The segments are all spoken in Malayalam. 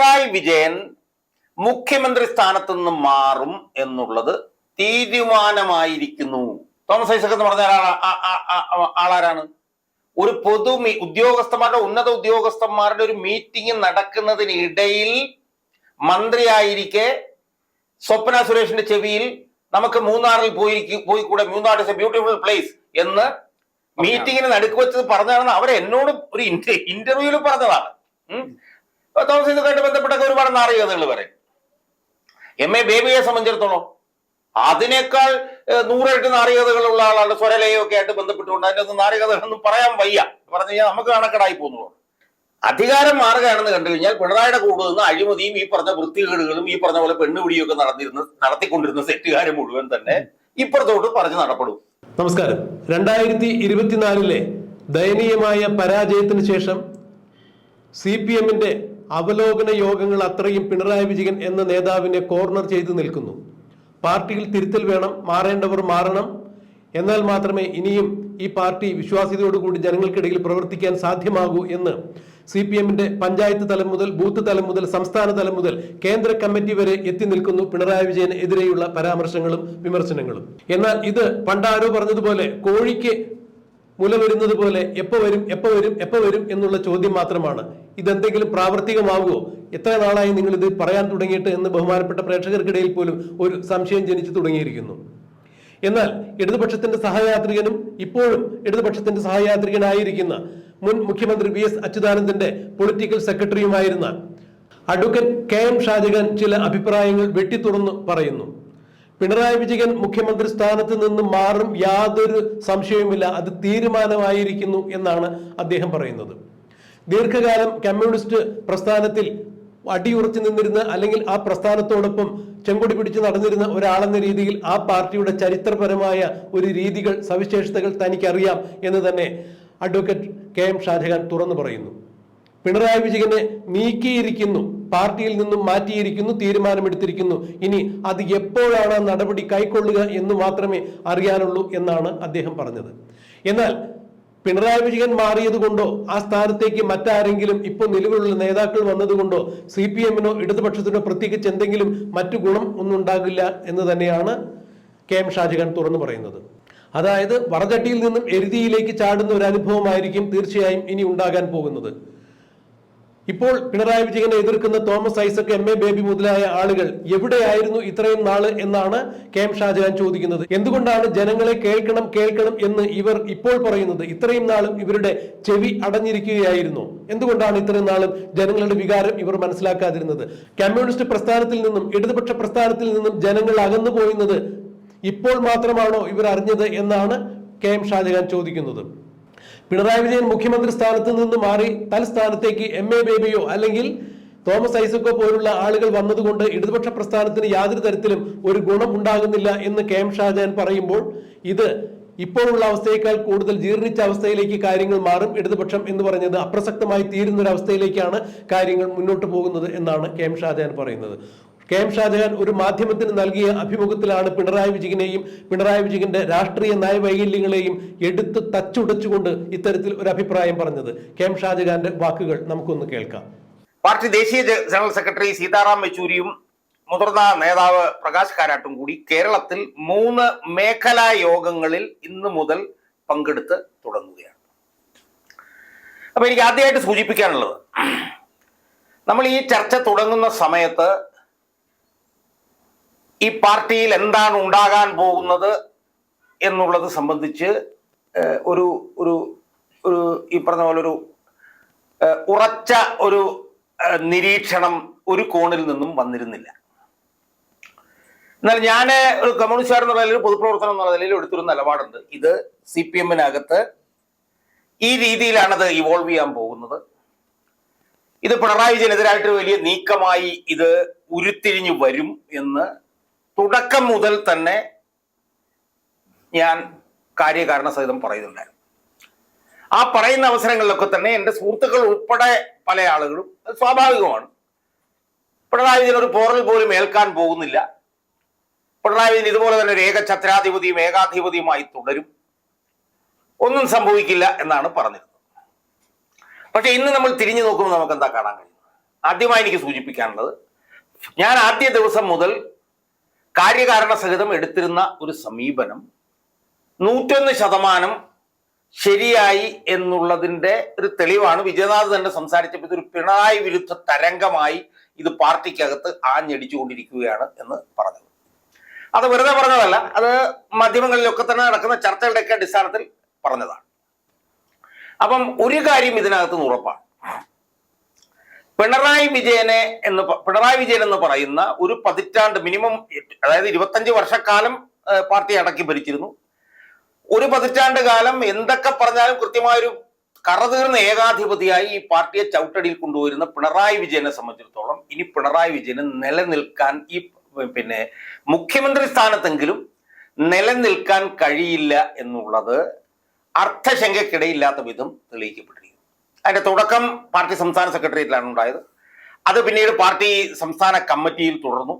പിണറായി വിജയൻ മുഖ്യമന്ത്രി സ്ഥാനത്ത് നിന്ന് മാറും എന്നുള്ളത് തീരുമാനമായിരിക്കുന്നു. തോമസ് ഐസക് എന്ന് പറഞ്ഞ ആളാരാണ്? ഒരു പൊതു ഉദ്യോഗസ്ഥന്മാരുടെ ഉന്നത ഉദ്യോഗസ്ഥന്മാരുടെ ഒരു മീറ്റിംഗ് നടക്കുന്നതിനിടയിൽ മന്ത്രിയായിരിക്കെ സ്വപ്ന സുരേഷിന്റെ ചെവിയിൽ നമുക്ക് മൂന്നാറിൽ പോയിരിക്കും പോയി കൂടെ Munnar is a beautiful place എന്ന് മീറ്റിങ്ങിന് നടുക്ക് വെച്ചത് പറഞ്ഞതാണ് അവർ എന്നോട് ഒരു ഇന്റർവ്യൂവിൽ പറഞ്ഞതാണ്. തോമസ് ഇതുമായിട്ട് ബന്ധപ്പെട്ടൊക്കെ ഒരുപാട് നാറികതകൾ പറയും എം എ ബേബിയെ സംബന്ധിച്ചിടത്തോളം അതിനേക്കാൾ നൂറെട്ട് നാറികതകളുള്ള ആളാണ് സ്വരലയൊക്കെ ആയിട്ട് ബന്ധപ്പെട്ടുകൊണ്ട് അതിന്റെ ഒന്നും പറയാൻ വയ്യ. പറഞ്ഞു കഴിഞ്ഞാൽ നമുക്ക് കണക്കടായി പോകുന്നു അധികാരം മാറുകയാണെന്ന് കണ്ടു കഴിഞ്ഞാൽ പിണറായിയുടെ കൂടെ നിന്ന് അഴിമതിയും ഈ പറഞ്ഞ വൃത്തികേടുകളും ഈ പറഞ്ഞ പോലെ പെണ്ണുപിടിയൊക്കെ നടന്നിരുന്ന നടത്തിക്കൊണ്ടിരുന്ന സെറ്റുകാരെ മുഴുവൻ തന്നെ ഇപ്പുറത്തോട്ട് പറഞ്ഞു നടപ്പെടും. നമസ്കാരം. രണ്ടായിരത്തി ഇരുപത്തിനാലിലെ ദയനീയമായ പരാജയത്തിന് ശേഷം സി പി എമ്മിന്റെ അവലോകന യോഗങ്ങൾ അത്രയും പിണറായി വിജയൻ എന്ന നേതാവിനെ കോർണർ ചെയ്തു നിൽക്കുന്നു. പാർട്ടിയിൽ തിരുത്തൽ വേണം മാറേണ്ടവർ മാറണം. എന്നാൽ മാത്രമേ ഇനിയും ഈ പാർട്ടി വിശ്വാസ്യതയോടുകൂടി ജനങ്ങൾക്കിടയിൽ പ്രവർത്തിക്കാൻ സാധ്യമാകൂ എന്ന് സി പി എമ്മിന്റെ പഞ്ചായത്ത് തലം മുതൽ ബൂത്ത് തലം മുതൽ സംസ്ഥാന തലം മുതൽ കേന്ദ്ര കമ്മിറ്റി വരെ എത്തി നിൽക്കുന്നു പിണറായി വിജയന് എതിരെയുള്ള പരാമർശങ്ങളും വിമർശനങ്ങളും. എന്നാൽ ഇത് പണ്ടാരോ പറഞ്ഞതുപോലെ കോഴിക്ക് മുല വരുന്നത് പോലെ എപ്പോ വരും എപ്പോ വരും എപ്പോ വരും എന്നുള്ള ചോദ്യം മാത്രമാണ്. ഇതെന്തെങ്കിലും പ്രാവർത്തികമാവുമോ എത്ര നാളായി നിങ്ങൾ ഇത് പറയാൻ തുടങ്ങിയിട്ട് എന്ന് ബഹുമാനപ്പെട്ട പ്രേക്ഷകർക്കിടയിൽ പോലും ഒരു സംശയം ജനിച്ചു തുടങ്ങിയിരിക്കുന്നു. എന്നാൽ ഇടതുപക്ഷത്തിന്റെ സഹയാത്രികനും ഇപ്പോഴും ഇടതുപക്ഷത്തിന്റെ സഹയാത്രികനായിരിക്കുന്ന മുൻ മുഖ്യമന്ത്രി വി എസ് അച്യുതാനന്ദന്റെ പൊളിറ്റിക്കൽ സെക്രട്ടറിയുമായിരുന്ന അഡ്വക്കേറ്റ് കെ എം ഷാജഹാൻ ചില അഭിപ്രായങ്ങൾ വെട്ടിത്തുറന്നു പറയുന്നു. പിണറായി വിജയൻ മുഖ്യമന്ത്രി സ്ഥാനത്ത് നിന്ന് മാറും യാതൊരു സംശയവുമില്ല അത് തീരുമാനമായിരിക്കുന്നു എന്നാണ് അദ്ദേഹം പറയുന്നത്. ദീർഘകാലം കമ്മ്യൂണിസ്റ്റ് പ്രസ്ഥാനത്തിൽ അടിയുറച്ചു നിന്നിരുന്ന അല്ലെങ്കിൽ ആ പ്രസ്ഥാനത്തോടൊപ്പം ചെങ്കൊടി പിടിച്ച് നടന്നിരുന്ന ഒരാളെന്ന രീതിയിൽ ആ പാർട്ടിയുടെ ചരിത്രപരമായ ഒരു രീതികൾ സവിശേഷതകൾ തനിക്കറിയാം എന്ന് തന്നെ അഡ്വക്കേറ്റ് കെ എം ഷാജഹാൻ തുറന്നു പറയുന്നു. പിണറായി വിജയനെ നീക്കിയിരിക്കുന്നു പാർട്ടിയിൽ നിന്നും മാറ്റിയിരിക്കുന്നു തീരുമാനമെടുത്തിരിക്കുന്നു. ഇനി അത് എപ്പോഴാണ് നടപടി കൈക്കൊള്ളുക എന്ന് മാത്രമേ അറിയാനുള്ളൂ എന്നാണ് അദ്ദേഹം പറഞ്ഞത്. എന്നാൽ പിണറായി വിജയൻ മാറിയത് കൊണ്ടോ ആ സ്ഥാനത്തേക്ക് മറ്റാരെങ്കിലും ഇപ്പോൾ നിലവിലുള്ള നേതാക്കൾ വന്നതുകൊണ്ടോ സി പി എമ്മിനോ ഇടതുപക്ഷത്തിനോ പ്രത്യേകിച്ച് എന്തെങ്കിലും മറ്റു ഗുണം ഒന്നും ഉണ്ടാകില്ല എന്ന് തന്നെയാണ് കെ എം ഷാജഹാൻ തുറന്നു പറയുന്നത്. അതായത് വറചട്ടിയിൽ നിന്നും എരുതിയിലേക്ക് ചാടുന്ന ഒരു അനുഭവമായിരിക്കും തീർച്ചയായും ഇനി ഉണ്ടാകാൻ പോകുന്നത്. ഇപ്പോൾ പിണറായി വിജയനെ എതിർക്കുന്ന Thomas Isaac M A Baby മുതലായ ആളുകൾ എവിടെയായിരുന്നു ഇത്രയും നാൾ എന്നാണ് കെ എം ഷാജഹാൻ ചോദിക്കുന്നത്. എന്തുകൊണ്ടാണ് ജനങ്ങളെ കേൾക്കണം കേൾക്കണം എന്ന് ഇവർ ഇപ്പോൾ പറയുന്നത്? ഇത്രയും നാളും ഇവരുടെ ചെവി അടഞ്ഞിരിക്കുകയായിരുന്നു. എന്തുകൊണ്ടാണ് ഇത്രയും നാളും ജനങ്ങളുടെ വികാരം ഇവർ മനസ്സിലാക്കാതിരുന്നത്? കമ്മ്യൂണിസ്റ്റ് പ്രസ്ഥാനത്തിൽ നിന്നും ഇടതുപക്ഷ പ്രസ്ഥാനത്തിൽ നിന്നും ജനങ്ങൾ അകന്നു പോയുന്നത് ഇപ്പോൾ മാത്രമാണോ ഇവർ അറിഞ്ഞത് എന്നാണ് കെ എം ഷാജഹാൻ ചോദിക്കുന്നത്. പിണറായി വിജയൻ മുഖ്യമന്ത്രി സ്ഥാനത്ത് നിന്ന് മാറി തൽസ്ഥാനത്തേക്ക് എം എ ബേബിയോ അല്ലെങ്കിൽ തോമസ് ഐസക്കോ പോലുള്ള ആളുകൾ വന്നതുകൊണ്ട് ഇടതുപക്ഷ പ്രസ്ഥാനത്തിന് യാതൊരു തരത്തിലും ഒരു ഗുണം ഉണ്ടാകുന്നില്ല എന്ന് കെ എം ഷാജാൻ പറയുമ്പോൾ ഇത് ഇപ്പോഴുള്ള അവസ്ഥയേക്കാൾ കൂടുതൽ ജീർണിച്ച അവസ്ഥയിലേക്ക് കാര്യങ്ങൾ മാറും ഇടതുപക്ഷം എന്ന് പറഞ്ഞത് അപ്രസക്തമായി തീരുന്ന ഒരു അവസ്ഥയിലേക്കാണ് കാര്യങ്ങൾ മുന്നോട്ട് പോകുന്നത് എന്നാണ് കെ എം ഷാജാൻ പറയുന്നത്. കെ എം ഷാജഹാൻ ഒരു മാധ്യമത്തിന് നൽകിയ അഭിമുഖത്തിലാണ് പിണറായി വിജയനെയും പിണറായി വിജയന്റെ രാഷ്ട്രീയ നയവൈകല്യങ്ങളെയും എടുത്ത് തച്ചുടച്ചുകൊണ്ട് ഇത്തരത്തിൽ ഒരു അഭിപ്രായം പറഞ്ഞത്. കെ എം ഷാജഹാന്റെ വാക്കുകൾ നമുക്കൊന്ന് കേൾക്കാം. പാർട്ടി ദേശീയ ജനറൽ സെക്രട്ടറി സീതാറാം യെച്ചൂരിയും മുതിർന്ന നേതാവ് പ്രകാശ് കാരാട്ടും കൂടി കേരളത്തിൽ മൂന്ന് മേഖലാ യോഗങ്ങളിൽ ഇന്ന് മുതൽ പങ്കെടുത്ത് തുടങ്ങുകയാണ്. അപ്പൊ എനിക്ക് ആദ്യമായിട്ട് സൂചിപ്പിക്കാനുള്ളത്. നമ്മൾ ഈ ചർച്ച തുടങ്ങുന്ന സമയത്ത് ഈ പാർട്ടിയിൽ എന്താണ് ഉണ്ടാകാൻ പോകുന്നത് എന്നുള്ളത് സംബന്ധിച്ച് ഒരു ഒരു ഒരു ഈ പറഞ്ഞ പോലെ ഒരു ഉറച്ച ഒരു നിരീക്ഷണം ഒരു കോണിൽ നിന്നും വന്നിരുന്നില്ല. എന്നാൽ ഞാൻ ഒരു കമ്മ്യൂണിസ്റ്റുകാർ എന്നുള്ള നിലയിൽ പൊതുപ്രവർത്തനം എന്നുള്ള നിലയിൽ എടുത്തൊരു നിലപാടുണ്ട്. ഇത് സി പി എമ്മിനകത്ത് ഈ രീതിയിലാണത് ഇവോൾവ് ചെയ്യാൻ പോകുന്നത്. ഇത് പിണറായി വിജയനെതിരായിട്ട് വലിയ നീക്കമായി ഇത് ഉരുത്തിരിഞ്ഞു വരും എന്ന് തുടക്കം മുതൽ തന്നെ ഞാൻ കാര്യകാരണ സഹിതം പറയുന്നുണ്ടായിരുന്നു. ആ പറയുന്ന അവസരങ്ങളിലൊക്കെ തന്നെ എന്റെ സുഹൃത്തുക്കൾ ഉൾപ്പെടെ പല ആളുകളും അത് സ്വാഭാവികമാണ്. പിണറായി വിജയൻ ഒരു പോറൽ പോലും ഏൽക്കാൻ പോകുന്നില്ല. പിണറായി വിജയൻ ഇതുപോലെ തന്നെ ഒരു ഏകഛത്രാധിപതിയും ഏകാധിപതിയുമായി തുടരും. ഒന്നും സംഭവിക്കില്ല എന്നാണ് പറഞ്ഞിരുന്നത്. പക്ഷെ ഇന്ന് നമ്മൾ തിരിഞ്ഞു നോക്കുമ്പോൾ നമുക്ക് എന്താ കാണാൻ കഴിയുന്നത്? ആദ്യമായി എനിക്ക് സൂചിപ്പിക്കാനുള്ളത് ഞാൻ ആദ്യ ദിവസം മുതൽ കാര്യകാരണ സഹിതം എടുത്തിരുന്ന ഒരു സമീപനം നൂറ്റൊന്ന് ശതമാനം ശരിയായി എന്നുള്ളതിന്റെ ഒരു തെളിവാണ്. വിജയനാഥ് തന്നെ സംസാരിച്ചപ്പോൾ ഇതൊരു പിണറായി വിരുദ്ധ തരംഗമായി ഇത് പാർട്ടിക്കകത്ത് ആഞ്ഞടിച്ചുകൊണ്ടിരിക്കുകയാണ് എന്ന് പറഞ്ഞത്. അത് വെറുതെ പറഞ്ഞതല്ല അത് മാധ്യമങ്ങളിലൊക്കെ തന്നെ നടക്കുന്ന ചർച്ചകളുടെയൊക്കെ അടിസ്ഥാനത്തിൽ പറഞ്ഞതാണ്. അപ്പം ഒരു കാര്യം ഇതിനകത്ത് ഉറപ്പാണ്. പിണറായി വിജയനെ എന്ന് പിണറായി വിജയൻ എന്ന് പറയുന്ന ഒരു പതിറ്റാണ്ട് മിനിമം അതായത് ഇരുപത്തഞ്ച് വർഷക്കാലം പാർട്ടി അടക്കി ഭരിച്ചിരുന്നു. ഒരു പതിറ്റാണ്ട് കാലം എന്തൊക്കെ പറഞ്ഞാലും കൃത്യമായൊരു കറതീർന്ന ഏകാധിപതിയായി ഈ പാർട്ടിയെ ചവിട്ടടിയിൽ കൊണ്ടുവരുന്ന പിണറായി വിജയനെ സംബന്ധിച്ചിടത്തോളം ഇനി പിണറായി വിജയന് നിലനിൽക്കാൻ ഈ പിന്നെ മുഖ്യമന്ത്രി സ്ഥാനത്തെങ്കിലും നിലനിൽക്കാൻ കഴിയില്ല എന്നുള്ളത് അർത്ഥശങ്കയ്ക്കിടയില്ലാത്ത വിധം തെളിയിക്കപ്പെട്ടിരിക്കുന്നു അതിന്റെ തുടക്കം പാർട്ടി സംസ്ഥാന സെക്രട്ടേറിയറ്റിലാണ് ഉണ്ടായത്. അത് പിന്നീട് പാർട്ടി സംസ്ഥാന കമ്മിറ്റിയിൽ തുടർന്നു.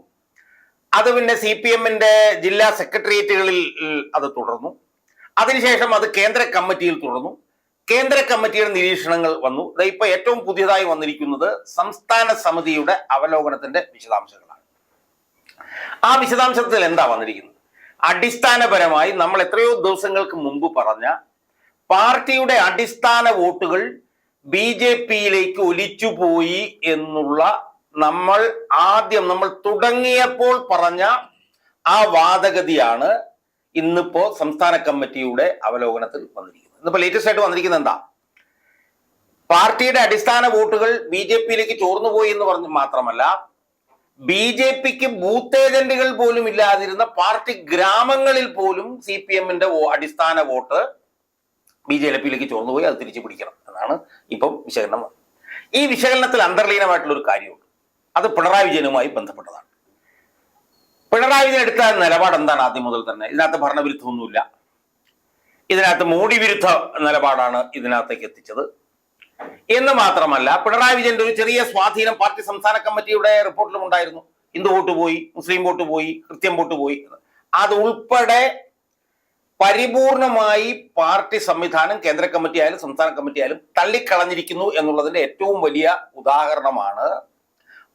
അത് പിന്നെ സി പി എമ്മിന്റെ ജില്ലാ സെക്രട്ടേറിയറ്റുകളിൽ അത് തുടർന്നു. അതിനുശേഷം അത് കേന്ദ്ര കമ്മിറ്റിയിൽ തുടർന്നു. കേന്ദ്ര കമ്മിറ്റിയുടെ നിരീക്ഷണങ്ങൾ വന്നു. ഇപ്പൊ ഏറ്റവും പുതിയതായി വന്നിരിക്കുന്നത് സംസ്ഥാന സമിതിയുടെ അവലോകനത്തിന്റെ വിശദാംശങ്ങളാണ്. ആ വിശദാംശത്തിൽ എന്താ വന്നിരിക്കുന്നത്? അടിസ്ഥാനപരമായി നമ്മൾ എത്രയോ ദിവസങ്ങൾക്ക് മുമ്പ് പറഞ്ഞ പാർട്ടിയുടെ അടിസ്ഥാന വോട്ടുകൾ ബി ജെ പിയിലേക്ക് ഒലിച്ചുപോയി എന്നുള്ള നമ്മൾ ആദ്യം നമ്മൾ തുടങ്ങിയപ്പോൾ പറഞ്ഞ ആ വാദഗതിയാണ് ഇന്നിപ്പോ സംസ്ഥാന കമ്മിറ്റിയുടെ അവലോകനത്തിൽ വന്നിരിക്കുന്നത്. ഇന്നിപ്പോ ലേറ്റസ്റ്റ് ആയിട്ട് വന്നിരിക്കുന്നത് എന്താ? പാർട്ടിയുടെ അടിസ്ഥാന വോട്ടുകൾ ബി ജെ പിയിലേക്ക് ചോർന്നുപോയി എന്ന് പറഞ്ഞ് മാത്രമല്ല ബി ജെ പിക്ക് ബൂത്ത് ഏജന്റുകൾ പോലും ഇല്ലാതിരുന്ന പാർട്ടി ഗ്രാമങ്ങളിൽ പോലും സി പി എമ്മിന്റെ അടിസ്ഥാന വോട്ട് ബി ജെ പിയിലേക്ക് ചോർന്നുപോയി അത് തിരിച്ചു പിടിക്കണം എന്നാണ് ഇപ്പം വിശകലനം. ഈ വിശകലനത്തിൽ അന്തർലീനമായിട്ടുള്ള ഒരു കാര്യമുണ്ട്. അത് പിണറായി വിജയനുമായി ബന്ധപ്പെട്ടതാണ്. പിണറായി വിജയൻ എടുത്ത നിലപാട് എന്താണ് ആദ്യം മുതൽ തന്നെ? ഇതിനകത്ത് ഭരണവിരുദ്ധമൊന്നുമില്ല. ഇതിനകത്ത് മോഡി വിരുദ്ധ നിലപാടാണ് ഇതിനകത്തേക്ക് എത്തിച്ചത്. എന്ന് മാത്രമല്ല പിണറായി വിജയന്റെ ഒരു ചെറിയ സ്വാധീനം പാർട്ടി സംസ്ഥാന കമ്മിറ്റിയുടെ റിപ്പോർട്ടിലും ഉണ്ടായിരുന്നു. ഹിന്ദു വോട്ട് പോയി മുസ്ലിം വോട്ട് പോയി ക്രിസ്ത്യൻ വോട്ട് പോയി. അത് ഉൾപ്പെടെ പരിപൂർണമായി പാർട്ടി സംവിധാനം കേന്ദ്ര കമ്മിറ്റി ആയാലും സംസ്ഥാന കമ്മിറ്റി ആയാലും തള്ളിക്കളഞ്ഞിരിക്കുന്നു എന്നുള്ളതിന്റെ ഏറ്റവും വലിയ ഉദാഹരണമാണ്.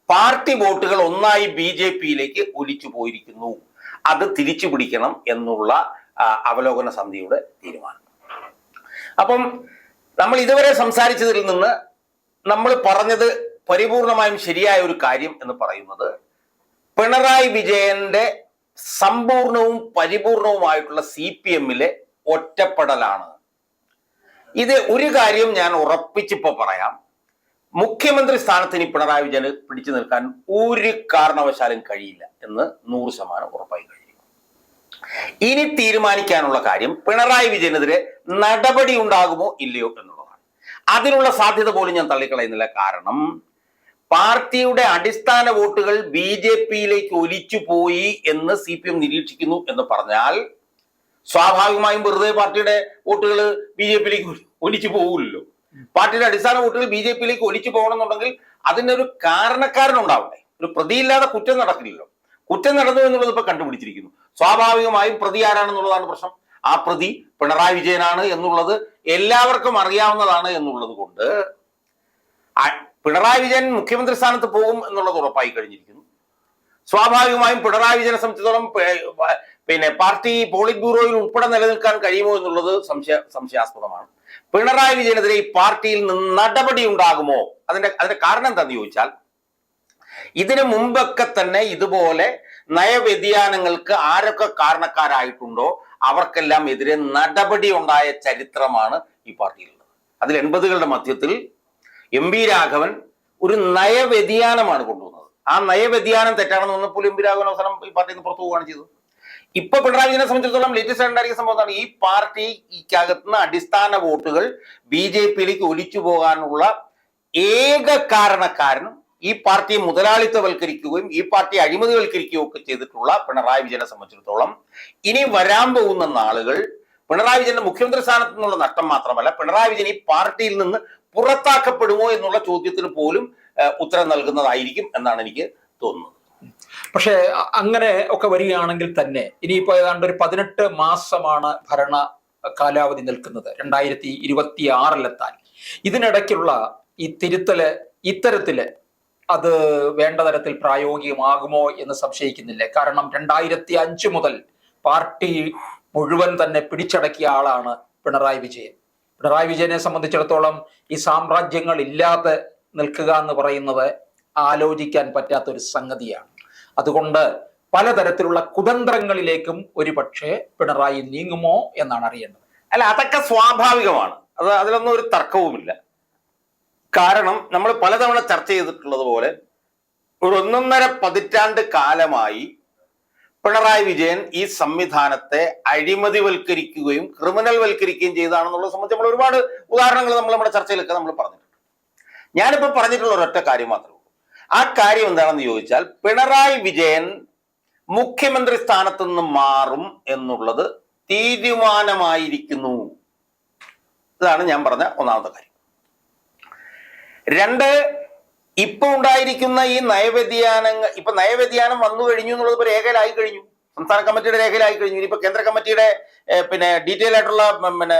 പാർട്ടി വോട്ടുകൾ ഒന്നായി ബി ജെ പിയിലേക്ക് ഒലിച്ചു പോയിരിക്കുന്നു. അത് തിരിച്ചു പിടിക്കണം എന്നുള്ള അവലോകന സമിതിയുടെ തീരുമാനം. അപ്പം നമ്മൾ ഇതുവരെ സംസാരിച്ചതിൽ നിന്ന് നമ്മൾ പറഞ്ഞത് പരിപൂർണമായും ശരിയായ ഒരു കാര്യം എന്ന് പറയുന്നത് പിണറായി വിജയന്റെ സമ്പൂർണവും പരിപൂർണവുമായിട്ടുള്ള സി പി എമ്മിലെ ഒറ്റപ്പെടലാണ്. ഇത് ഒരു കാര്യം ഞാൻ ഉറപ്പിച്ചിപ്പോ പറയാം. മുഖ്യമന്ത്രി സ്ഥാനത്തിന് പിണറായി വിജയന് പിടിച്ചു നിൽക്കാൻ ഒരു കാരണവശാലും കഴിയില്ല എന്ന് നൂറ് ശതമാനം ഉറപ്പായി കഴിയും ഇനി തീരുമാനിക്കാനുള്ള കാര്യം പിണറായി വിജയനെതിരെ നടപടി ഉണ്ടാകുമോ ഇല്ലയോ എന്നുള്ളതാണ്. അതിനുള്ള സാധ്യത പോലും ഞാൻ തള്ളിക്കളയുന്നില്ല. കാരണം പാർട്ടിയുടെ അടിസ്ഥാന വോട്ടുകൾ ബി ജെ പിയിലേക്ക് ഒലിച്ചു പോയി എന്ന് സി പി എം നിരീക്ഷിക്കുന്നു എന്ന് പറഞ്ഞാൽ സ്വാഭാവികമായും വെറുതെ പാർട്ടിയുടെ വോട്ടുകൾ ബി ജെ പിയിലേക്ക് ഒലിച്ചു പോകില്ലല്ലോ പാർട്ടിയുടെ അടിസ്ഥാന വോട്ടുകൾ ബി ജെ പിയിലേക്ക് ഒലിച്ചു പോകണമെന്നുണ്ടെങ്കിൽ അതിനൊരു കാരണക്കാരനുണ്ടാവണ്ടേ ഒരു പ്രതിയില്ലാതെ കുറ്റം നടക്കില്ലല്ലോ. കുറ്റം നടന്നു എന്നുള്ളത് ഇപ്പൊ കണ്ടുപിടിച്ചിരിക്കുന്നു. സ്വാഭാവികമായും പ്രതി ആരാണെന്നുള്ളതാണ് പ്രശ്നം. ആ പ്രതി പിണറായി വിജയനാണ് എന്നുള്ളത് എല്ലാവർക്കും അറിയാവുന്നതാണ് എന്നുള്ളത് കൊണ്ട് പിണറായി വിജയൻ മുഖ്യമന്ത്രി സ്ഥാനത്ത് പോകും എന്നുള്ളത് ഉറപ്പായി കഴിഞ്ഞിരിക്കുന്നു. സ്വാഭാവികമായും പിണറായി വിജയനെ സംബന്ധിച്ചിടത്തോളം പിന്നെ പാർട്ടി പോളിറ്റ് ബ്യൂറോയിൽ ഉൾപ്പെടെ നിലനിൽക്കാൻ കഴിയുമോ എന്നുള്ളത് സംശയ സംശയാസ്പദമാണ്. പിണറായി വിജയനെതിരെ ഈ പാർട്ടിയിൽ നിന്ന് നടപടി ഉണ്ടാകുമോ? അതിന്റെ അതിന്റെ കാരണം എന്താണെന്ന് ചോദിച്ചാൽ ഇതിനു മുമ്പൊക്കെ തന്നെ ഇതുപോലെ നയവ്യതിയാനങ്ങൾക്ക് ആരൊക്കെ കാരണക്കാരായിട്ടുണ്ടോ അവർക്കെല്ലാം എതിരെ നടപടി ഉണ്ടായ ചരിത്രമാണ് ഈ പാർട്ടിയിലുള്ളത്. അതിൽ എൺപതുകളുടെ മധ്യത്തിൽ എം വി രാഘവൻ ഒരു നയവ്യതിയാനമാണ് കൊണ്ടുവന്നത്. ആ നയവ്യതിയാനം തെറ്റാണെന്ന് വന്നപ്പോൾ എം വി രാഘവൻ അവസരം ഈ പാർട്ടിയിൽ നിന്ന് പുറത്തു പോവുകയാണ് ചെയ്തത്. ഇപ്പൊ പിണറായി വിജയനെ സംബന്ധിച്ചിടത്തോളം ലേറ്റസ്റ്റ് ഉണ്ടായിരിക്കുന്ന സംഭവം എന്താണ് ഈ പാർട്ടിക്കകത്തുനിന്ന് അടിസ്ഥാന വോട്ടുകൾ ബി ജെ പിയിലേക്ക് ഒലിച്ചു പോകാനുള്ള ഏക കാരണക്കാരൻ ഈ പാർട്ടിയെ മുതലാളിത്തവൽക്കരിക്കുകയും ഈ പാർട്ടിയെ അഴിമതിവൽക്കരിക്കുകയും ഒക്കെ ചെയ്തിട്ടുള്ള പിണറായി വിജയനെ സംബന്ധിച്ചിടത്തോളം ഇനി വരാൻ പോകുന്ന നാളുകൾ പിണറായി വിജയന്റെ മുഖ്യമന്ത്രി സ്ഥാനത്ത് നിന്നുള്ള നഷ്ടം മാത്രമല്ല പിണറായി വിജയൻ ഈ പാർട്ടിയിൽ നിന്ന് പുറത്താക്കപ്പെടുമോ എന്നുള്ള ചോദ്യത്തിന് പോലും ഉത്തരം നൽകുന്നതായിരിക്കും എന്നാണ് എനിക്ക് തോന്നുന്നത്. പക്ഷേ അങ്ങനെ ഒക്കെ വരികയാണെങ്കിൽ തന്നെ ഇനിയിപ്പോ ഏതാണ്ട് ഒരു പതിനെട്ട് മാസമാണ് ഭരണ കാലാവധി നിൽക്കുന്നത്. രണ്ടായിരത്തി ഇരുപത്തി ആറിലെത്താൻ ഇതിനിടയ്ക്കുള്ള ഈ തിരുത്തൽ ഇത്തരത്തിൽ അത് വേണ്ട തരത്തിൽ പ്രായോഗികമാകുമോ എന്ന് സംശയിക്കുന്നില്ല. കാരണം രണ്ടായിരത്തി അഞ്ച് മുതൽ പാർട്ടി മുഴുവൻ തന്നെ പിടിച്ചടക്കിയ ആളാണ് പിണറായി വിജയൻ. പിണറായി വിജയനെ സംബന്ധിച്ചിടത്തോളം ഈ സാമ്രാജ്യങ്ങൾ ഇല്ലാതെ നിൽക്കുക എന്ന് പറയുന്നത് ആലോചിക്കാൻ പറ്റാത്ത ഒരു സംഗതിയാണ്. അതുകൊണ്ട് പലതരത്തിലുള്ള കുതന്ത്രങ്ങളിലേക്കും ഒരുപക്ഷെ പിണറായി നീങ്ങുമോ എന്നാണ് അറിയേണ്ടത്. അല്ല അതൊക്കെ സ്വാഭാവികമാണ്. അത് അതിലൊന്നും ഒരു തർക്കവുമില്ല. കാരണം നമ്മൾ പലതവണ ചർച്ച ചെയ്തിട്ടുള്ളത് പോലെ ഒരു ഒന്നൊന്നര പതിറ്റാണ്ട് കാലമായി പിണറായി വിജയൻ ഈ സംവിധാനത്തെ അഴിമതിവൽക്കരിക്കുകയും ക്രിമിനൽ വൽക്കരിക്കുകയും ചെയ്താണെന്നുള്ള സംബന്ധിച്ച് നമ്മൾ ഒരുപാട് ഉദാഹരണങ്ങൾ നമ്മൾ നമ്മുടെ ചർച്ചയിലൊക്കെ നമ്മൾ പറഞ്ഞിട്ടുണ്ട്. ഞാനിപ്പോൾ പറഞ്ഞിട്ടുള്ള ഒരൊറ്റ കാര്യം മാത്രമേ ഉള്ളൂ. ആ കാര്യം എന്താണെന്ന് ചോദിച്ചാൽ പിണറായി വിജയൻ മുഖ്യമന്ത്രി സ്ഥാനത്ത് നിന്ന് മാറും എന്നുള്ളത് തീരുമാനമായിരിക്കുന്നു. ഇതാണ് ഞാൻ പറഞ്ഞ ഒന്നാമത്തെ കാര്യം. രണ്ട് ഇപ്പൊ ഉണ്ടായിരിക്കുന്ന ഈ നയവ്യതിയാനങ്ങൾ ഇപ്പൊ നയവ്യതിയാനം വന്നു കഴിഞ്ഞു എന്നുള്ളത് ഇപ്പൊ രേഖയിലായി കഴിഞ്ഞു. സംസ്ഥാന കമ്മിറ്റിയുടെ രേഖയിലായി കഴിഞ്ഞു. ഇനിയിപ്പോ കേന്ദ്ര കമ്മിറ്റിയുടെ പിന്നെ ഡീറ്റെയിൽ ആയിട്ടുള്ള പിന്നെ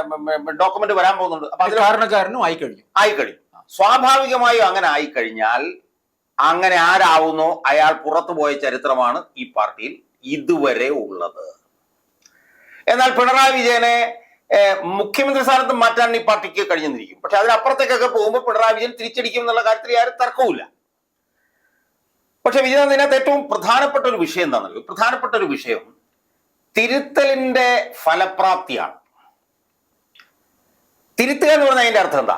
ഡോക്യുമെന്റ് വരാൻ പോകുന്നുണ്ട്. അപ്പൊ അതിൽ കാരണക്കാരനും ആയി കഴിഞ്ഞു ആയി കഴിഞ്ഞു സ്വാഭാവികമായും അങ്ങനെ ആയി കഴിഞ്ഞാൽ അങ്ങനെ ആരാവുന്നോ അയാൾ പുറത്തു പോയ ചരിത്രമാണ് ഈ പാർട്ടിയിൽ ഇതുവരെ ഉള്ളത്. എന്നാൽ പിണറായി വിജയനെ മുഖ്യമന്ത്രി സ്ഥാനത്ത് മാറ്റാൻ ഈ പാർട്ടിക്ക് കഴിഞ്ഞെന്നിരിക്കും. പക്ഷെ അതിനപ്പുറത്തേക്കൊക്കെ പോകുമ്പോൾ പിണറായി വിജയൻ തിരിച്ചടിക്കും എന്നുള്ള കാര്യത്തിൽ ആരും തർക്കവുമില്ല. പക്ഷെ വിജയൻ ഇതിനകത്ത് ഏറ്റവും പ്രധാനപ്പെട്ട ഒരു വിഷയം എന്താണെന്നല്ലോ പ്രധാനപ്പെട്ട ഒരു വിഷയം തിരുത്തലിന്റെ ഫലപ്രാപ്തിയാണ്. തിരുത്തുക എന്ന് പറഞ്ഞാൽ അതിന്റെ അർത്ഥം എന്താ?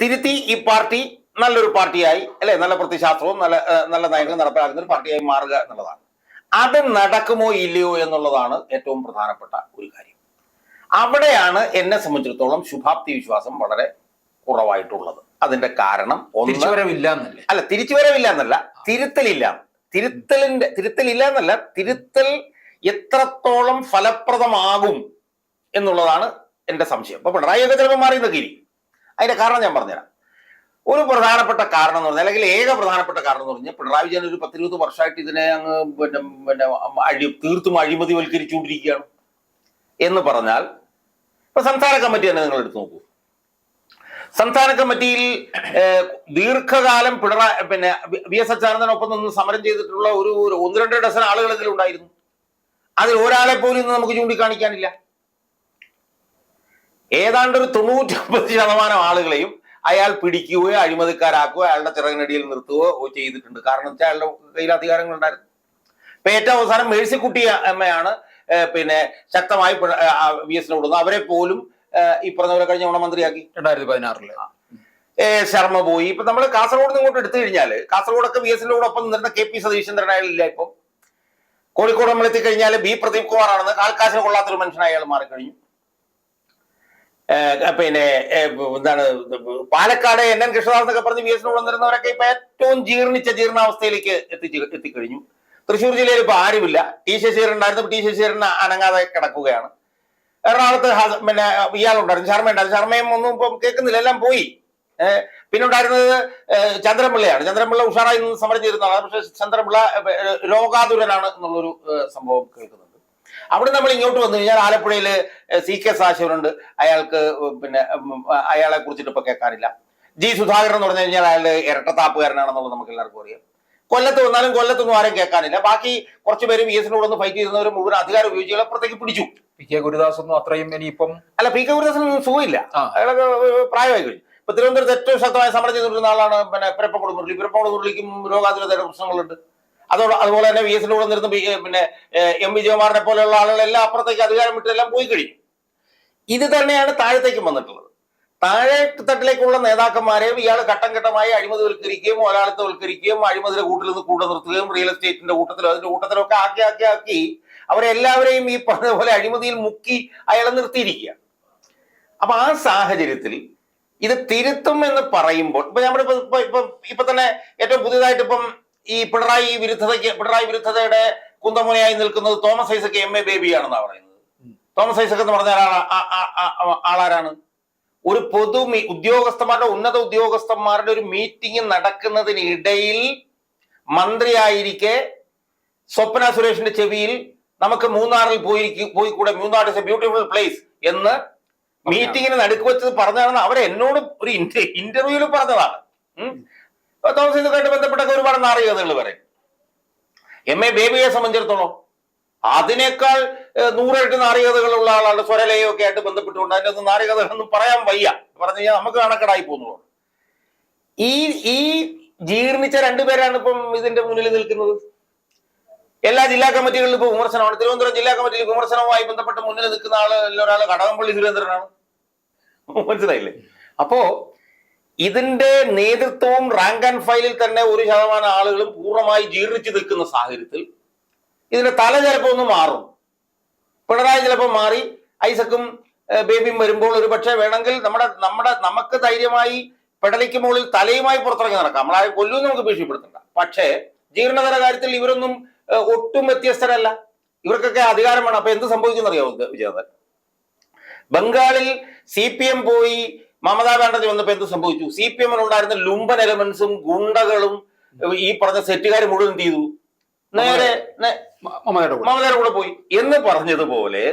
തിരുത്തി ഈ പാർട്ടി നല്ലൊരു പാർട്ടിയായി അല്ലെ? നല്ല പ്രതിശാസ്ത്രവും നല്ല നല്ല നയങ്ങൾ നടപ്പിലാക്കുന്ന ഒരു പാർട്ടിയായി മാറുക എന്നുള്ളതാണ്. അത് നടക്കുമോ ഇല്ലയോ എന്നുള്ളതാണ് ഏറ്റവും പ്രധാനപ്പെട്ട ഒരു കാര്യം. അവിടെയാണ് എന്നെ സംബന്ധിച്ചിടത്തോളം ശുഭാപ്തി വിശ്വാസം വളരെ കുറവായിട്ടുള്ളത്. അതിന്റെ കാരണം തിരിച്ചുവരവില്ല അല്ല തിരിച്ചുവരവില്ല എന്നല്ല തിരുത്തലില്ല. തിരുത്തലിന്റെ തിരുത്തലില്ല എന്നല്ല തിരുത്തൽ എത്രത്തോളം ഫലപ്രദമാകും എന്നുള്ളതാണ് എന്റെ സംശയം. അപ്പൊ പിണറായി ഒക്കെ ചിലപ്പോൾ മാറി നിൽക്കിരി അതിന്റെ കാരണം ഞാൻ പറഞ്ഞുതരാം. ഒരു പ്രധാനപ്പെട്ട കാരണം എന്ന് പറഞ്ഞാൽ അല്ലെങ്കിൽ ഏക പ്രധാനപ്പെട്ട കാരണം എന്ന് പറഞ്ഞാൽ പിണറായി വിജയൻ ഒരു പത്തിരുപത് വർഷമായിട്ട് ഇതിനെ അങ്ങ് പിന്നെ പിന്നെ അഴി തീർത്തും അഴിമതിവൽക്കരിച്ചുകൊണ്ടിരിക്കുകയാണ് എന്ന് പറഞ്ഞാൽ ഇപ്പൊ സംസ്ഥാന കമ്മിറ്റി തന്നെ നിങ്ങൾ എടുത്തു നോക്കൂ. സംസ്ഥാന കമ്മിറ്റിയിൽ ദീർഘകാലം പിണറായി പിന്നെ വി- എസ് അച്യുതാനന്ദനൊപ്പം നിന്ന് സമരം ചെയ്തിട്ടുള്ള ഒരു ഒന്ന് രണ്ട് ഡസൻ ആളുകൾ ഇതിലുണ്ടായിരുന്നു അതിൽ ഒരാളെ പോലും ഇന്ന് നമുക്ക് ചൂണ്ടിക്കാണിക്കാനില്ല. ഏതാണ്ട് ഒരു തൊണ്ണൂറ്റമ്പത് ശതമാനം ആളുകളെയും അയാൾ പിടിക്കുകയോ അഴിമതിക്കാരാക്കുകയോ അയാളുടെ ചിറകിനടിയിൽ നിർത്തുകയോ ചെയ്തിട്ടുണ്ട്. കാരണം വെച്ചാൽ അയാളുടെ കയ്യിൽ അധികാരങ്ങൾ ഉണ്ടായിരുന്നു ഇപ്പൊ ഏറ്റവും അവസാനം മേഴ്സിക്കുട്ടി അമ്മയാണ് ഏഹ്, പിന്നെ ശക്തമായി വി എസിനെ വിടുന്നു. അവരെ പോലും ഈ പറഞ്ഞവരെ കഴിഞ്ഞ ഓണം മന്ത്രിയാക്കി. രണ്ടായിരത്തി പതിനാറിൽ. ശർമ്മ പോയി. ഇപ്പൊ നമ്മൾ കാസർഗോഡ് നിന്ന് ഇങ്ങോട്ട് എടുത്തു കഴിഞ്ഞാൽ കാസർഗോഡൊക്കെ വി എസിന്റെ കൂടെ ഒപ്പം നിന്നിരുന്ന കെ പി സതീശ്ചന്ദ്രനായാലില്ല ഇപ്പൊ ഇപ്പം. കോഴിക്കോട് നമ്മൾ എത്തിക്കഴിഞ്ഞാൽ ബി പ്രദീപ് കുമാർ ആണെന്ന് കാൽക്കാശിന് കൊള്ളാത്തൊരു മനുഷ്യനായി അയാൾ മാറിക്കഴിഞ്ഞു. പിന്നെ എന്താണ് പാലക്കാട് എൻ എൻ കൃഷ്ണദാസ് എന്നൊക്കെ പറഞ്ഞ് വി എസിന് വന്നിരുന്നവരൊക്കെ ഇപ്പൊ ഏറ്റവും ജീർണിച്ച ജീർണാവസ്ഥയിലേക്ക് എത്തിച്ച് എത്തിക്കഴിഞ്ഞു. തൃശ്ശൂർ ജില്ലയിൽ ഇപ്പൊ ആരുമില്ല. ടി ശശീരൻ ഉണ്ടായിരുന്നു ടി ശശീരൻ അനങ്ങാതെ കിടക്കുകയാണ്. എറണാകുളത്ത് പിന്നെ ഇയാളുണ്ടായിരുന്നു ശർമ്മ ഉണ്ടായിരുന്നു ശർമ്മയും ഒന്നും ഇപ്പൊ കേൾക്കുന്നില്ല എല്ലാം പോയി. പിന്നെ ഉണ്ടായിരുന്നത് ചന്ദ്രപിള്ളയാണ് ചന്ദ്രപിള്ള ഉഷാറായി നിന്ന് സമരം ചെയ്തിരുന്ന ആളാണ് പക്ഷെ ചന്ദ്രപിള്ള രോഗാതുരനാണ് എന്നുള്ളൊരു സംഭവം കേൾക്കുന്നുണ്ട്. അവിടെ നമ്മൾ ഇങ്ങോട്ട് വന്നു കഴിഞ്ഞാൽ ആലപ്പുഴയിൽ സി കെ സാശിവനുണ്ട്. അയാൾക്ക് പിന്നെ അയാളെ കുറിച്ചിട്ട് ഇപ്പൊ കേൾക്കാനില്ല. ജി സുധാകരൻ എന്ന് പറഞ്ഞു കഴിഞ്ഞാൽ അയാൾ ഇരട്ടത്താപ്പുകാരനാണെന്നുള്ളത് നമുക്ക് എല്ലാവർക്കും അറിയാം. കൊല്ലത്ത് വന്നാലും കൊല്ലത്തൊന്നും ആരും കേൾക്കാനില്ല. ബാക്കി കുറച്ച് പേര് വി എസിനോട് ഒന്ന് ഫൈറ്റ് ചെയ്യുന്നവർ മുഴുവൻ അധികാരം ഉപയോഗിച്ച് അപ്പുറത്തേക്ക് പിടിച്ചു. പി കെ ഗുരുദാസ് ഒന്നും അത്രയും ഇനിയിപ്പം അല്ല പി കെ ഗുരുദാസന് സുഖമില്ല. അയാളൊക്കെ പ്രായമായി കഴിഞ്ഞു. ഇപ്പൊ തിരുവനന്തപുരത്ത് ഏറ്റവും ശക്തമായി സമരം ചെയ്തിരുന്ന ആളാണ് പിന്നെ പിരപ്പക്കുട മുരളി. പിരപ്പക്കുട മുരളിക്കും രോഗാതുരതയുടെ പ്രശ്നങ്ങളുണ്ട്. അതോടെ അതുപോലെ തന്നെ വി എസിന്റെ കൂടെ നിന്നിരുന്ന പിന്നെ എം വി ജയകുമാറിനെ പോലെയുള്ള ആളുകളെല്ലാം അപ്പുറത്തേക്ക് അധികാരം വിട്ടെല്ലാം പോയി കഴിഞ്ഞു. ഇത് തന്നെയാണ് താഴത്തേക്കും വന്നിട്ടുള്ളത്. താഴെ തട്ടിലേക്കുള്ള നേതാക്കന്മാരെ ഇയാൾ ഘട്ടം ഘട്ടമായി അഴിമതിവൽക്കരിക്കുകയും ഒരാളിത്തവൽക്കരിക്കുകയും അഴിമതിയുടെ കൂട്ടിൽ നിന്ന് കൂടെ നിർത്തുകയും റിയൽ എസ്റ്റേറ്റിന്റെ കൂട്ടത്തിലും അതിന്റെ കൂട്ടത്തിലും ഒക്കെ ആക്കി ആക്കി ആക്കി അവരെല്ലാവരെയും ഈ പറഞ്ഞ പോലെ അഴിമതിയിൽ മുക്കി അയാളെ നിർത്തിയിരിക്കുക. അപ്പൊ ആ സാഹചര്യത്തിൽ ഇത് തിരുത്തും എന്ന് പറയുമ്പോൾ ഇപ്പൊ നമ്മുടെ ഇപ്പൊ ഇപ്പൊ ഇപ്പൊ തന്നെ ഏറ്റവും പുതിയതായിട്ട് ഇപ്പം ഈ പിണറായി വിരുദ്ധതയ്ക്ക് പിണറായി വിരുദ്ധതയുടെ കുന്തമുനയായി നിൽക്കുന്നത് തോമസ് ഐസക് എം എ ബേബിയാണെന്നാണ് പറയുന്നത്. തോമസ് ഐസക് എന്ന് പറഞ്ഞ ആളാരാണ്? ഒരു പൊതു ഉദ്യോഗസ്ഥന്മാരുടെ ഉന്നത ഉദ്യോഗസ്ഥന്മാരുടെ ഒരു മീറ്റിംഗ് നടക്കുന്നതിനിടയിൽ മന്ത്രിയായിരിക്കെ സ്വപ്ന സുരേഷിന്റെ ചെവിയിൽ നമുക്ക് മൂന്നാറിൽ പോയിരിക്കും പോയി കൂടെ Munnar is a beautiful place എന്ന് മീറ്റിങ്ങിന് നടുക്ക് വെച്ചത് പറഞ്ഞതാണെന്ന് അവർ എന്നോട് ഒരു ഇന്റർവ്യൂവിൽ പറഞ്ഞതാണ്. തോമസ് ഇതുമായിട്ട് ബന്ധപ്പെട്ടൊക്കെ ഒരുപാട് നാറിയതുകൾ പറയും. എം എ ബേബിയെ സംബന്ധിച്ചിടത്തോളം അതിനേക്കാൾ നൂറെട്ട് നാറികതകളുള്ള ആളാണ് സ്വരലയോ ഒക്കെ ആയിട്ട് ബന്ധപ്പെട്ടുകൊണ്ട് അതിന്റെ ഒന്നും പറയാൻ വയ്യ. പറഞ്ഞു കഴിഞ്ഞാൽ നമുക്ക് കണക്കടായി പോകുന്നു ഈ ഈ ജീർണിച്ച രണ്ടുപേരാണ് ഇപ്പം ഇതിന്റെ മുന്നിൽ നിൽക്കുന്നത്. എല്ലാ ജില്ലാ കമ്മിറ്റികളിലും ഇപ്പൊ വിമർശനമാണ്. തിരുവനന്തപുരം ജില്ലാ കമ്മിറ്റിയിൽ വിമർശനവുമായി ബന്ധപ്പെട്ട് മുന്നിൽ നിൽക്കുന്ന ആൾ ഒരാൾ കടകംപള്ളി സുരേന്ദ്രനാണ്. മനസ്സിലായില്ലേ? അപ്പോ ഇതിന്റെ നേതൃത്വവും റാങ്ക് ആൻഡ് ഫയലിൽ തന്നെ ഒരു ശതമാനം ആളുകളും പൂർണമായി ജീർണിച്ചു നിൽക്കുന്ന സാഹചര്യത്തിൽ ഇതിന്റെ തല ചിലപ്പോ ഒന്ന് മാറും. പിണറായി ചിലപ്പോ മാറി ഐസക്കും ബേബിയും വരുമ്പോൾ ഒരു പക്ഷേ വേണമെങ്കിൽ നമ്മുടെ നമ്മുടെ നമുക്ക് ധൈര്യമായി പെടലിക്ക് മുകളിൽ തലയുമായി പുറത്തിറങ്ങി നടക്കാം. നമ്മളെ കൊല്ലും നമുക്ക് ഭീഷണിപ്പെടുത്തണ്ട. പക്ഷേ ജീർണതര കാര്യത്തിൽ ഇവരൊന്നും ഒട്ടും വ്യത്യസ്തരല്ല. ഇവർക്കൊക്കെ അധികാരം വേണം അപ്പൊ എന്ത് സംഭവിക്കുന്ന അറിയാമോ ബംഗാളിൽ സി പി എം പോയി മമതാ ബാനർജി വന്നപ്പോ എന്ത് സംഭവിച്ചു? സി പി എമ്മിനുണ്ടായിരുന്ന ലുംബൻ എലമെന്റ്സും ഗുണ്ടകളും ഈ പറഞ്ഞ സെറ്റുകാർ മുഴുവൻ ചെയ്തു? നേരെ മമതയുടെ കൂടെ. പോയി. എന്ന് പറഞ്ഞതുപോലെ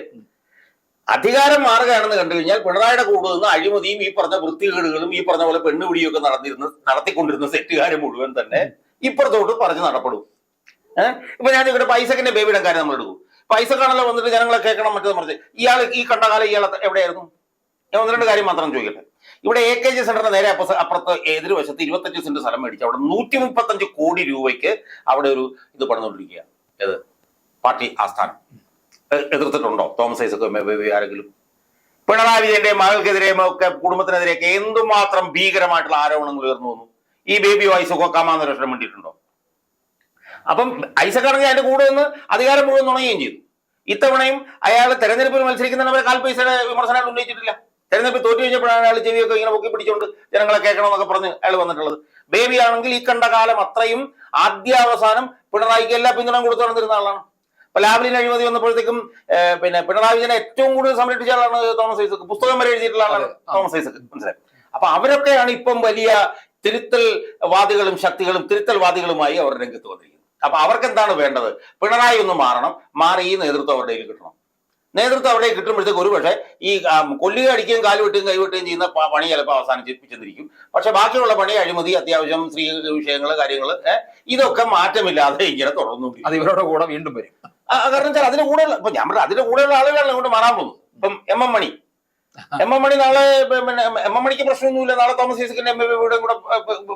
അധികാരം മാറുകയാണെന്ന് കണ്ടു കഴിഞ്ഞാൽ പിണറായിയുടെ കൂടെ നിന്ന് അഴിമതിയും ഈ പറഞ്ഞ വൃത്തികേടുകളും ഈ പറഞ്ഞ പോലെ പെണ്ണുപിടിയൊക്കെ നടന്നിരുന്ന നടത്തിക്കൊണ്ടിരുന്ന സെറ്റുകാരെ മുഴുവൻ തന്നെ ഇപ്പുറത്തോട്ട് പറഞ്ഞ് നടപ്പെടും. ഏഹ് ഇപ്പൊ ഞാൻ ഇവിടെ പൈസക്കിന്റെ ബേബിയുടെ കാര്യം നമ്മൾ എടുക്കും പൈസക്കാണല്ലോ വന്നിട്ട് ജനങ്ങളെ കേൾക്കണം മറ്റേ മറിച്ച്. ഇയാൾ ഈ കണ്ട കാലം ഇയാൾ എവിടെയായിരുന്നു? ഞാൻ ഒന്ന് രണ്ട് കാര്യം മാത്രം ചോദിക്കട്ടെ. ഇവിടെ എ കെ ജി സെന്ററിന് നേരെ അപ്പുറത്ത് എതിർവശത്ത് ഇരുപത്തഞ്ച് സെന്റ് സ്ഥലം മേടിച്ച് അവിടെ നൂറ്റി മുപ്പത്തഞ്ച് കോടി രൂപയ്ക്ക് അവിടെ ഒരു ഇത് പണിതുകൊണ്ടിരിക്കുക ഏത്? പാർട്ടി ആസ്ഥാനം. എതിർത്തിട്ടുണ്ടോ? തോമസ് ഐസക്ക് ആരെങ്കിലും? പിണറായി വിജയന്റെ മകൾക്കെതിരെയും ഒക്കെ കുടുംബത്തിനെതിരെയൊക്കെ എന്തുമാത്രം ഭീകരമായിട്ടുള്ള ആരോപണങ്ങൾ ഉയർന്നു വന്നു? ഈ ബേബി ഐസക്കോ രക്ഷണം വേണ്ടിയിട്ടുണ്ടോ അപ്പം ഐസക്കാണെങ്കിൽ അതിന്റെ കൂടെ നിന്ന് അധികാരം മുഴുവൻ നുണയുകയും ചെയ്തു. ഇത്തവണയും അയാൾ തെരഞ്ഞെടുപ്പിൽ മത്സരിക്കുന്നവരെ കാൽ പൈസയുടെ വിമർശനങ്ങൾ ഉന്നയിച്ചിട്ടില്ല. തെരഞ്ഞെടുപ്പിൽ തോറ്റു കഴിഞ്ഞപ്പോഴാണ് അയാൾ ചെവിയൊക്കെ ഇങ്ങനെ പൊക്കി പിടിച്ചുകൊണ്ട് ജനങ്ങളെ കേൾക്കണമെന്നൊക്കെ പറഞ്ഞ് അയാൾ വന്നിട്ടുള്ളത്. ബേബി ആണെങ്കിൽ ഈ കണ്ട കാലം അത്രയും ആദ്യാവസാനം പിണറായിക്ക് എല്ലാ പിന്തുണയും കൊടുത്തു നടന്നിരുന്ന ആളാണ്. അപ്പൊ ലാവലിന് അഴിമതി വന്നപ്പോഴത്തേക്കും പിന്നെ പിണറായി വിജയനെ ഏറ്റവും കൂടുതൽ സംരക്ഷിച്ച ആളാണ് തോമസ് ഐസക്ക്. പുസ്തകം വരെ എഴുതിയിട്ടുള്ള ആളാണ് തോമസ് ഐസക്ക്. മനസ്സിലായി? അപ്പൊ അവരൊക്കെയാണ് ഇപ്പം വലിയ തിരുത്തൽ വാദികളും ശക്തികളും തിരുത്തൽ വാദികളുമായി അവർ രംഗത്ത് വന്നിരിക്കുന്നത്. അപ്പൊ അവർക്ക് എന്താണ് വേണ്ടത്? പിണറായി ഒന്ന് മാറണം. മാറി ഈ നേതൃത്വം അവരുടെ കയ്യിൽ കിട്ടണം. നേതൃത്വം അവിടെ കിട്ടുമ്പോഴത്തേക്ക് ഒരുപക്ഷെ ഈ കൊല്ലുക അടിക്കുകയും കാലുവെട്ടുകയും കൈവെട്ടുകയും ചെയ്യുന്ന പണി ചിലപ്പോൾ അവസാനിപ്പിച്ചെന്നിരിക്കും. പക്ഷെ ബാക്കിയുള്ള പണി അഴിമതി അത്യാവശ്യം സ്ത്രീ വിഷയങ്ങൾ കാര്യങ്ങൾ ഇതൊക്കെ മാറ്റമില്ലാതെ ഇങ്ങനെ തുടർന്നു അത് ഇവരുടെ കൂടെ വീണ്ടും വരും. കാരണം വെച്ചാൽ അതിന് കൂടെ ഇപ്പൊ ഞാൻ പറഞ്ഞ അതിന്റെ കൂടെയുള്ള ആളുകളാണ് ഇങ്ങോട്ട് മാറാൻ പോകുന്നത് ഇപ്പം M M Mani. M M Mani നാളെ പിന്നെ എം എം മണിക്ക് പ്രശ്നമൊന്നുമില്ല. നാളെ തോമസ് ഐസക്കിന്റെ എം എ എയുടെ കൂടെ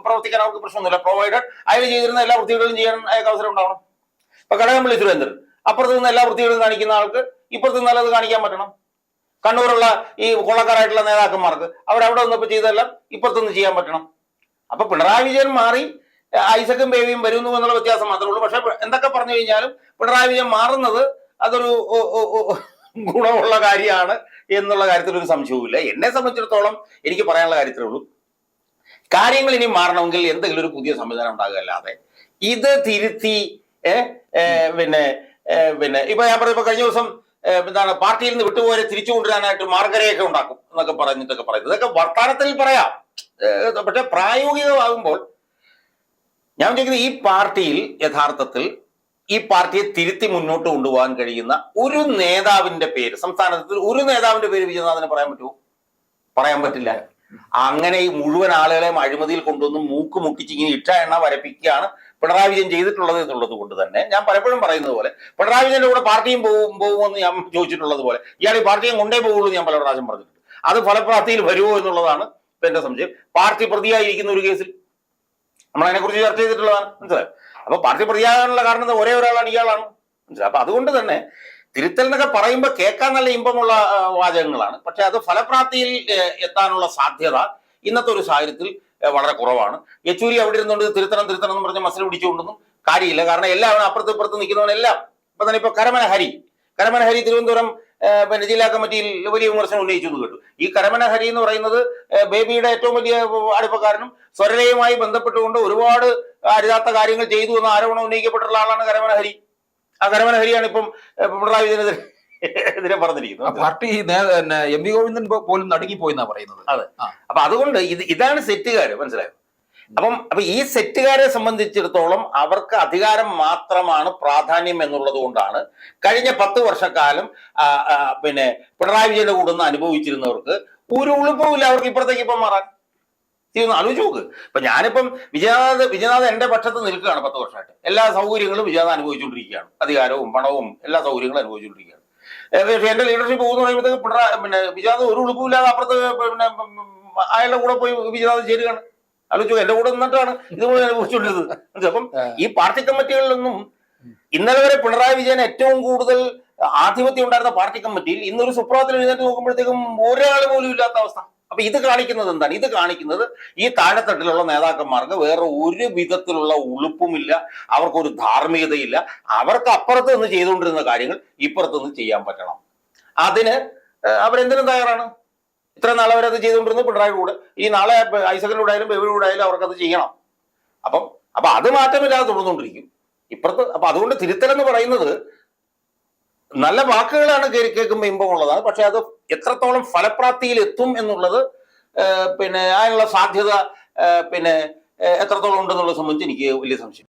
പ്രവർത്തിക്കാൻ അവർക്ക് പ്രശ്നമൊന്നുമില്ല. പ്രൊവൈഡഡ് അയാൾ ചെയ്തിരുന്ന എല്ലാ വൃത്തികളും ചെയ്യാൻ അയാൾക്ക് അവസരം ഉണ്ടാവണം. ഇപ്പൊ കടകംപള്ളി സുരേന്ദ്രൻ അപ്പുറത്ത് നിന്ന് എല്ലാ വൃത്തികളും കാണിക്കുന്ന ആൾക്ക് ഇപ്പുറത്ത് നല്ലത് കാണിക്കാൻ പറ്റണം. കണ്ണൂരുള്ള ഈ കൊള്ളക്കാരായിട്ടുള്ള നേതാക്കന്മാർക്ക് അവരവിടെ വന്നപ്പോൾ ചെയ്തതെല്ലാം ഇപ്പുറത്ത് നിന്ന് ചെയ്യാൻ പറ്റണം. അപ്പൊ പിണറായി വിജയൻ മാറി ഐസക്കും ബേബിയും വരുന്നു എന്നുള്ള വ്യത്യാസം മാത്രമേ ഉള്ളൂ. പക്ഷെ എന്തൊക്കെ പറഞ്ഞു കഴിഞ്ഞാലും പിണറായി വിജയൻ മാറുന്നത് അതൊരു ഗുണമുള്ള കാര്യമാണ് എന്നുള്ള കാര്യത്തിൽ ഒരു സംശയവുമില്ല. എന്നെ സംബന്ധിച്ചിടത്തോളം എനിക്ക് പറയാനുള്ള കാര്യത്തിലേ ഉള്ളൂ. കാര്യങ്ങൾ ഇനി മാറണമെങ്കിൽ എന്തെങ്കിലും ഒരു പുതിയ സംവിധാനം ഉണ്ടാകുക അല്ലാതെ ഇത് തിരുത്തി പിന്നെ പിന്നെ ഇപ്പൊ ഞാൻ പറഞ്ഞപ്പോ കഴിഞ്ഞ ദിവസം എന്താണ് പാർട്ടിയിൽ നിന്ന് വിട്ടുപോരെ തിരിച്ചു കൊണ്ടുവരാനായിട്ട് മാർഗരേഖ ഉണ്ടാക്കും എന്നൊക്കെ പറഞ്ഞിട്ടൊക്കെ പറയുന്നത്. ഇതൊക്കെ വർത്താനത്തിൽ പറയാം. പക്ഷെ പ്രായോഗികമാകുമ്പോൾ ഞാൻ ചോദിക്കുന്നത് ഈ പാർട്ടിയിൽ യഥാർത്ഥത്തിൽ ഈ പാർട്ടിയെ തിരുത്തി മുന്നോട്ട് കൊണ്ടുപോകാൻ കഴിയുന്ന ഒരു നേതാവിന്റെ പേര് സംസ്ഥാനത്തിൽ ഒരു നേതാവിന്റെ പേര് വിജയനാഥന് പറയാൻ പറ്റുമോ? പറയാൻ പറ്റില്ല. അങ്ങനെ ഈ മുഴുവൻ ആളുകളെയും അഴിമതിയിൽ കൊണ്ടുവന്ന് മൂക്ക് മുട്ടിച്ച് ഇങ്ങനെ ഇട്ട എണ്ണ വരപ്പിക്കുകയാണ് പിണറായി വിജയൻ ചെയ്തിട്ടുള്ളത് എന്നുള്ളത് കൊണ്ട് തന്നെ ഞാൻ പലപ്പോഴും പറയുന്നത് പോലെ പിണറായി വിജയന്റെ കൂടെ പാർട്ടിയും പോകും പോകുമെന്ന് ഞാൻ ചോദിച്ചിട്ടുള്ളത് പോലെ ഇയാൾ ഈ പാർട്ടിയും കൊണ്ടേ പോകുള്ളൂ ഞാൻ പല പ്രാവശ്യം പറഞ്ഞിട്ടുണ്ട്. അത് ഫലപ്രാപ്തിയിൽ വരുമോ എന്നുള്ളതാണ് എന്റെ സംശയം. പാർട്ടി പ്രതിയായിരിക്കുന്ന ഒരു കേസിൽ നമ്മൾ അതിനെക്കുറിച്ച് ചർച്ച ചെയ്തിട്ടുള്ളതാണ്. മനസ്സിലായോ? അപ്പൊ പാർട്ടി പ്രതിയാകാനുള്ള കാരണം? ഒരേ ഒരാളാണ് ഇയാളാണ്. മനസ്സിലായി? അപ്പൊ അതുകൊണ്ട് തന്നെ തിരുത്തൽ എന്നൊക്കെ പറയുമ്പോൾ കേൾക്കാൻ നല്ല ഇമ്പമുള്ള വാചകങ്ങളാണ്. പക്ഷെ അത് ഫലപ്രാപ്തിയിൽ എത്താനുള്ള സാധ്യത ഇന്നത്തെ ഒരു സാഹചര്യത്തിൽ വളരെ കുറവാണ്. യെച്ചൂരി അവിടെ ഇരുന്നുകൊണ്ട് തിരുത്തണം തിരുത്തണം എന്ന് പറഞ്ഞ് മസിൽ പിടിച്ചുകൊണ്ടൊന്നും കാര്യമില്ല. കാരണം എല്ലാവരും അപ്പുറത്ത് ഇപ്പുറത്ത് നിൽക്കുന്നവനെല്ലാം ഇപ്പൊ തന്നെ ഇപ്പൊ കരമന ഹരി കരമന ഹരി തിരുവനന്തപുരം പിന്നെ ജില്ലാ കമ്മിറ്റിയിൽ വലിയ വിമർശനം ഉന്നയിച്ചു എന്ന് കേട്ടു. ഈ കരമന ഹരി എന്ന് പറയുന്നത് ബേബിയുടെ ഏറ്റവും വലിയ അടുപ്പക്കാരനും സ്വരലയുമായി ബന്ധപ്പെട്ടുകൊണ്ട് ഒരുപാട് അരുതാത്ത കാര്യങ്ങൾ ചെയ്തു എന്ന ആരോപണം ഉന്നയിക്കപ്പെട്ടുള്ള ആളാണ് കരമന ഹരി ആ കരമന ഹരിയാണ് ഇപ്പം പിണറായി വിജയനെതിരെ എതിരെ പറഞ്ഞിരിക്കുന്നു. പാർട്ടി എം വി ഗോവിന്ദൻ പോലും നടുങ്ങിപ്പോയി എന്നാ പറയുന്നത്. അതെ. അപ്പൊ അതുകൊണ്ട് ഇത് ഇതാണ് സെറ്റുകാര് മനസ്സിലായോ? അപ്പം അപ്പൊ ഈ സെറ്റുകാരെ സംബന്ധിച്ചിടത്തോളം അവർക്ക് അധികാരം മാത്രമാണ് പ്രാധാന്യം എന്നുള്ളത് കൊണ്ടാണ് കഴിഞ്ഞ പത്ത് വർഷക്കാലം പിന്നെ പിണറായി വിജയന്റെ കൂടെ നിന്ന് അനുഭവിച്ചിരുന്നവർക്ക് ഒരു ഉളുപ്പുമില്ല അവർക്ക് ഇപ്പുറത്തേക്ക് ഇപ്പം മാറാൻ. ഇതൊന്ന് ആലോചിച്ച് നോക്ക്. ഇപ്പൊ ഞാനിപ്പം വിജയനാഥ് വിജയനാഥ് എന്റെ പക്ഷത്ത് നിൽക്കുകയാണ് പത്ത് വർഷമായിട്ട്. എല്ലാ സൗകര്യങ്ങളും വിജയനാഥ് അനുഭവിച്ചുകൊണ്ടിരിക്കുകയാണ്. അധികാരവും പണവും എല്ലാ സൗകര്യങ്ങളും അനുഭവിച്ചുകൊണ്ടിരിക്കുകയാണ്. എന്റെ ലീഡർഷിപ്പ് പോകുന്ന പറയുമ്പോഴത്തേക്ക് പിണറായി പിന്നെ വിജയനാഥ് ഒരു ഉളുപ്പില്ലാതെ അപ്പുറത്ത് പിന്നെ അയാളുടെ കൂടെ പോയി വിജയനാഥ് ചേരുകയാണ്. ആലോചിച്ചു എന്റെ കൂടെ നിന്നിട്ടാണ് ഇത് മനസ്സിലായോ? അപ്പം ഈ പാർട്ടി കമ്മിറ്റികളിലൊന്നും ഇന്നലെ വരെ പിണറായി വിജയൻ ഏറ്റവും കൂടുതൽ ആധിപത്യം ഉണ്ടായിരുന്ന പാർട്ടി കമ്മിറ്റിയിൽ ഇന്നൊരു സുപ്രഭാതത്തിൽ എഴുന്നേറ്റ് നോക്കുമ്പോഴത്തേക്കും ഒരാൾ പോലും ഇല്ലാത്ത അവസ്ഥ. അപ്പൊ ഇത് കാണിക്കുന്നത് എന്താണ്? ഇത് കാണിക്കുന്നത് ഈ താഴെത്തട്ടിലുള്ള നേതാക്കന്മാർക്ക് വേറെ ഒരു വിധത്തിലുള്ള ഉളുപ്പുമില്ല അവർക്കൊരു ധാർമ്മികതയില്ല. അവർക്ക് അപ്പുറത്ത് നിന്ന് ചെയ്തുകൊണ്ടിരുന്ന കാര്യങ്ങൾ ഇപ്പുറത്ത് നിന്ന് ചെയ്യാൻ പറ്റണം. അതിന് അവരെന്തിനും തയ്യാറാണ്? ഇത്ര നാളെ അവരത് ചെയ്തുകൊണ്ടിരുന്നു പിണറായി കൂടെ. ഈ നാളെ ഐസകന്റെ കൂടെ ആയാലും ബെബിയുടെ കൂടെ ആയാലും അവർക്കത് ചെയ്യണം. അപ്പം അപ്പൊ അത് മാറ്റമില്ലാതെ തുടർന്നുകൊണ്ടിരിക്കും. ഇപ്പുറത്ത് അപ്പൊ അതുകൊണ്ട് തിരുത്തലെന്ന് പറയുന്നത് നല്ല വാക്കുകളാണ് കേൾക്കുമ്പോൾ ഇമ്പമുള്ളതാണ്. പക്ഷെ അത് എത്രത്തോളം ഫലപ്രാപ്തിയിൽ എത്തും എന്നുള്ളത് പിന്നെ അതിനുള്ള സാധ്യത പിന്നെ എത്രത്തോളം ഉണ്ടെന്നുള്ളത് സംബന്ധിച്ച് എനിക്ക് വലിയ സംശയം.